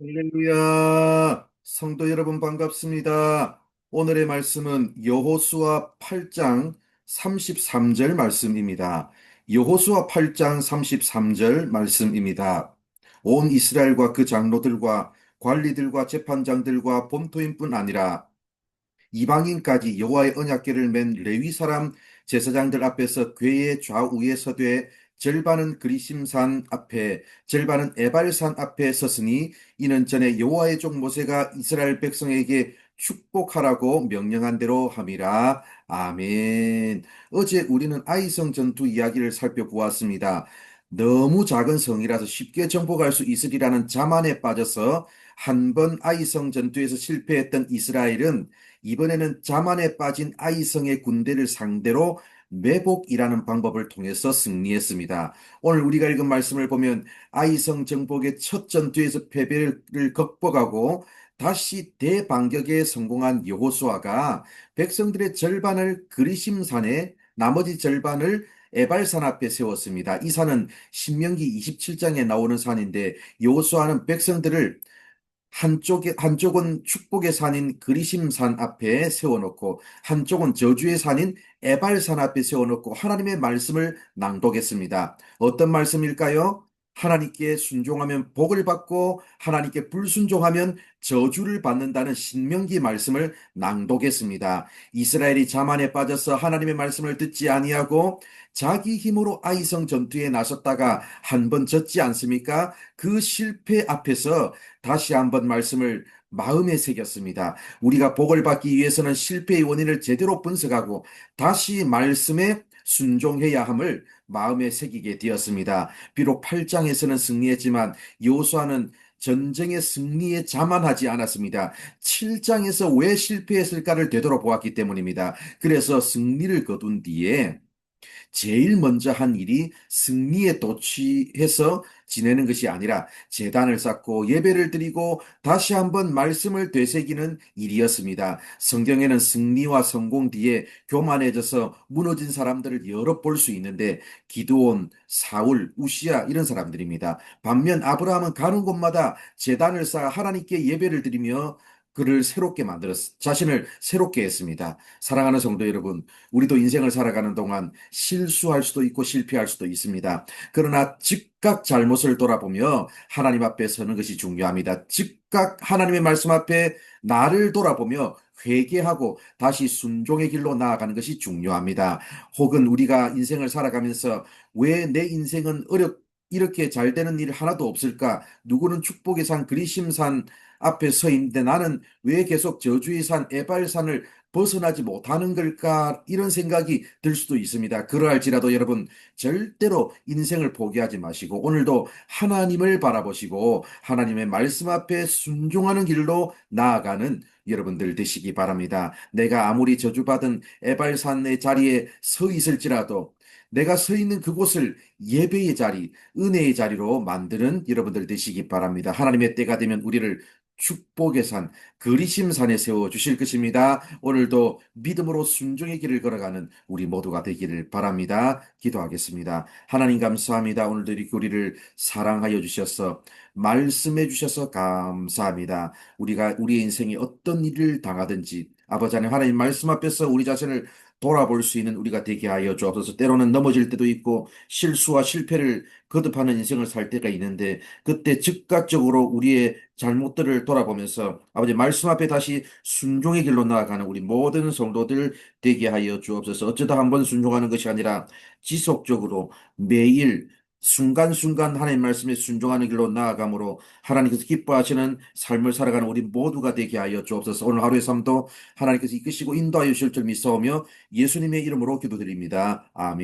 할렐루야. 성도 여러분 반갑습니다. 오늘의 말씀은 여호수아 8장 33절 말씀입니다. 여호수아 8장 33절 말씀입니다. 온 이스라엘과 그 장로들과 관리들과 재판장들과 본토인뿐 아니라 이방인까지 여호와의 언약궤를 맨 레위 사람 제사장들 앞에서 궤의 좌우에 서되 절반은 그리심산 앞에 절반은 에발산 앞에 섰으니 이는 전에 여호와의 종 모세가 이스라엘 백성에게 축복하라고 명령한 대로 함이라. 아멘. 어제 우리는 아이성 전투 이야기를 살펴보았습니다. 너무 작은 성이라서 쉽게 정복할 수 있으리라는 자만에 빠져서 한 번 아이성 전투에서 실패했던 이스라엘은 이번에는 자만에 빠진 아이성의 군대를 상대로 매복이라는 방법을 통해서 승리했습니다. 오늘 우리가 읽은 말씀을 보면 아이성 정복의 첫 전투에서 패배를 극복하고 다시 대반격에 성공한 여호수아가 백성들의 절반을 그리심산에 나머지 절반을 에발산 앞에 세웠습니다. 이 산은 신명기 27장에 나오는 산인데 여호수아는 백성들을 한쪽에, 한쪽은 축복의 산인 그리심산 앞에 세워놓고 한쪽은 저주의 산인 에발산 앞에 세워놓고 하나님의 말씀을 낭독했습니다. 어떤 말씀일까요? 하나님께 순종하면 복을 받고 하나님께 불순종하면 저주를 받는다는 신명기 말씀을 낭독했습니다. 이스라엘이 자만에 빠져서 하나님의 말씀을 듣지 아니하고 자기 힘으로 아이성 전투에 나섰다가 한 번 졌지 않습니까? 그 실패 앞에서 다시 한번 말씀을 마음에 새겼습니다. 우리가 복을 받기 위해서는 실패의 원인을 제대로 분석하고 다시 말씀에 순종해야 함을 마음에 새기게 되었습니다. 비록 8장에서는 승리했지만 여호수아는 전쟁의 승리에 자만하지 않았습니다. 7장에서 왜 실패했을까를 되돌아보았기 때문입니다. 그래서 승리를 거둔 뒤에 제일 먼저 한 일이 승리에 도취해서 지내는 것이 아니라 재단을 쌓고 예배를 드리고 다시 한번 말씀을 되새기는 일이었습니다. 성경에는 승리와 성공 뒤에 교만해져서 무너진 사람들을 여러 볼 수 있는데 기드온, 사울, 우시야 이런 사람들입니다. 반면 아브라함은 가는 곳마다 재단을 쌓아 하나님께 예배를 드리며 그를 새롭게 만들었, 자신을 새롭게 했습니다. 사랑하는 성도 여러분, 우리도 인생을 살아가는 동안 실수할 수도 있고 실패할 수도 있습니다. 그러나 즉각 잘못을 돌아보며 하나님 앞에 서는 것이 중요합니다. 즉각 하나님의 말씀 앞에 나를 돌아보며 회개하고 다시 순종의 길로 나아가는 것이 중요합니다. 혹은 우리가 인생을 살아가면서 왜 내 인생은 어렵 이렇게 잘 되는 일 하나도 없을까? 누구는 축복의 산 그리심산 앞에 서 있는데 나는 왜 계속 저주의 산 에발산을 벗어나지 못하는 걸까? 이런 생각이 들 수도 있습니다. 그러할지라도 여러분 절대로 인생을 포기하지 마시고 오늘도 하나님을 바라보시고 하나님의 말씀 앞에 순종하는 길로 나아가는 여러분들 되시기 바랍니다. 내가 아무리 저주받은 에발산의 자리에 서 있을지라도 내가 서 있는 그곳을 예배의 자리, 은혜의 자리로 만드는 여러분들 되시기 바랍니다. 하나님의 때가 되면 우리를 축복의 산, 그리심 산에 세워 주실 것입니다. 오늘도 믿음으로 순종의 길을 걸어가는 우리 모두가 되기를 바랍니다. 기도하겠습니다. 하나님 감사합니다. 오늘도 이렇게 우리를 사랑하여 주셔서 말씀해 주셔서 감사합니다. 우리가 우리의 인생에 어떤 일을 당하든지 아버지 하나님 말씀 앞에서 우리 자신을 돌아볼 수 있는 우리가 되게 하여 주옵소서. 때로는 넘어질 때도 있고 실수와 실패를 거듭하는 인생을 살 때가 있는데 그때 즉각적으로 우리의 잘못들을 돌아보면서 아버지 말씀 앞에 다시 순종의 길로 나아가는 우리 모든 성도들 되게 하여 주옵소서. 어쩌다 한 번 순종하는 것이 아니라 지속적으로 매일 순간순간 하나님 말씀에 순종하는 길로 나아감으로 하나님께서 기뻐하시는 삶을 살아가는 우리 모두가 되게 하여 주옵소서. 오늘 하루의 삶도 하나님께서 이끄시고 인도하여 주실 줄 믿사오며 예수님의 이름으로 기도드립니다. 아멘.